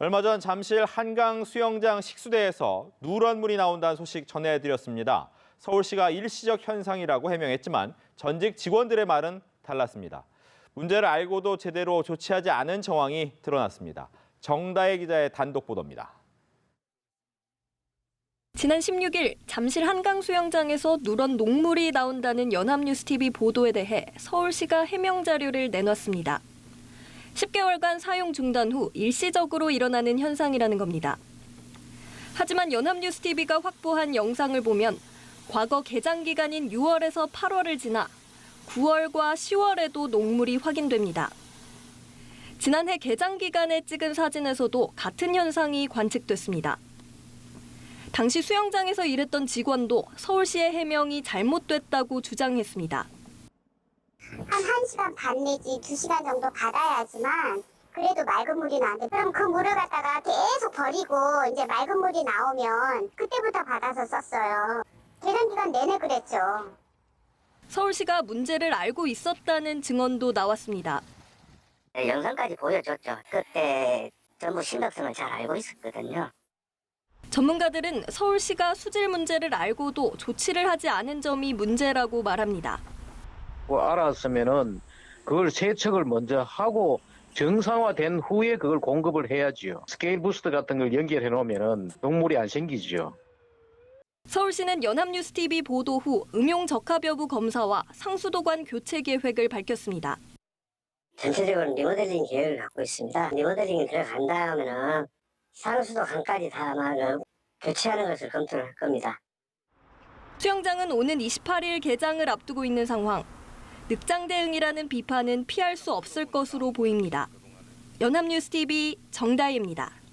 얼마 전 잠실 한강 수영장 식수대에서 누런 물이 나온다는 소식 전해드렸습니다. 서울시가 일시적 현상이라고 해명했지만 전직 직원들의 말은 달랐습니다. 문제를 알고도 제대로 조치하지 않은 정황이 드러났습니다. 정다혜 기자의 단독 보도입니다. 지난 16일 잠실 한강 수영장에서 누런 녹물이 나온다는 연합뉴스TV 보도에 대해 서울시가 해명 자료를 내놨습니다. 10개월간 사용 중단 후 일시적으로 일어나는 현상이라는 겁니다. 하지만 연합뉴스TV가 확보한 영상을 보면 과거 개장 기간인 6월에서 8월을 지나 9월과 10월에도 녹물이 확인됩니다. 지난해 개장 기간에 찍은 사진에서도 같은 현상이 관측됐습니다. 당시 수영장에서 일했던 직원도 서울시의 해명이 잘못됐다고 주장했습니다. 한 1시간 반 내지 2시간 정도 받아야지만 그래도 맑은 물이 나는데 그럼 그 물을 갖다가 계속 버리고 이제 맑은 물이 나오면 그때부터 받아서 썼어요. 개장 기간 내내 그랬죠. 서울시가 문제를 알고 있었다는 증언도 나왔습니다. 네, 영상까지 보여줬죠. 그때 전부 심각성을 잘 알고 있었거든요. 전문가들은 서울시가 수질 문제를 알고도 조치를 하지 않은 점이 문제라고 말합니다. 고 알았으면은 그걸 세척을 먼저 하고 정상화된 후에 그걸 공급을 해야지요. 스케일 부스트 같은 걸 연결해 놓으면은 녹물이 안 생기지요. 서울시는 연합뉴스TV 보도 후 음용 적합 여부 검사와 상수도관 교체 계획을 밝혔습니다. 전체적으로 리모델링 계획을 갖고 있습니다. 리모델링이 들어간다 하면은 상수도 강까지 다 아마 그 교체하는 것을 검토를 할 겁니다. 수영장은 오는 28일 개장을 앞두고 있는 상황. 늑장 대응이라는 비판은 피할 수 없을 것으로 보입니다. 연합뉴스TV 정다희입니다.